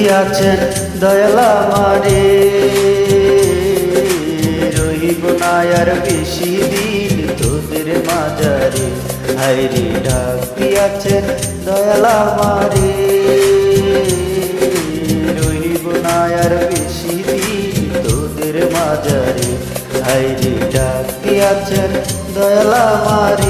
দিয়াছেন দয়ালা মারে। রহিব না আর বেশি দিন তোদের মাজারে। হাইরে ডাক দিয়াছেন দয়ালা মারে। রহিব না আর বেশি দিন তোদের মাজারে। হাইরে ডাক দিয়াছেন দয়ালা মারে।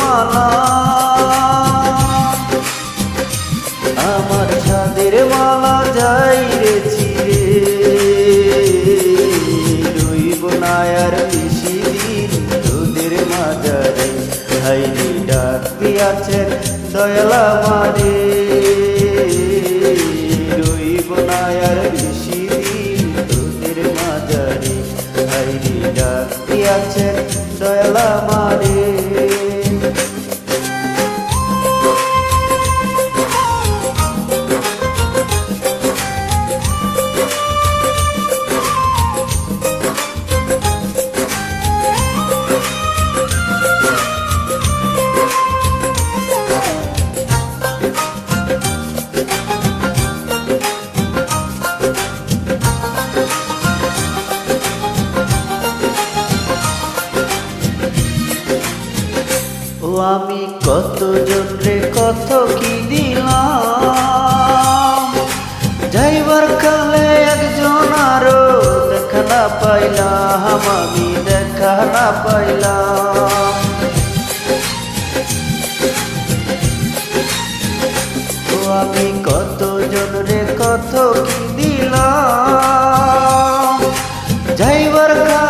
মালা। আমার সাদের মালা যাই রে চিরে। রইব আর দিন তোদের মাজারে হাইনি ডাক দিয়াছেন দয়ালা মারে রইব আর দিন তোদের মাজারে হাইনি ডাক দিয়াছেন দয়ালা আমি কত জনরে কত কি দিলাম? যাইবার কালে একজন আরও দেখা না পাইলাম, আমি দেখা না পাইলাম। আমি কত জনরে কত কি দিলাম? যাইবার কালে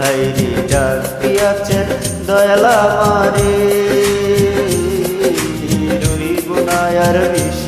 হাইরে ডাক দিয়াছেন দয়ালা মারে। রইব না আর বেশি